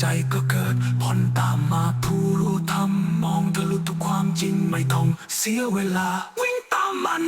ใจก็เกิดผ่นตามมาผู้รู้ทำมองทะลุทุกความจริงไม่ต้องเสียเวลา วิ่งตามมัน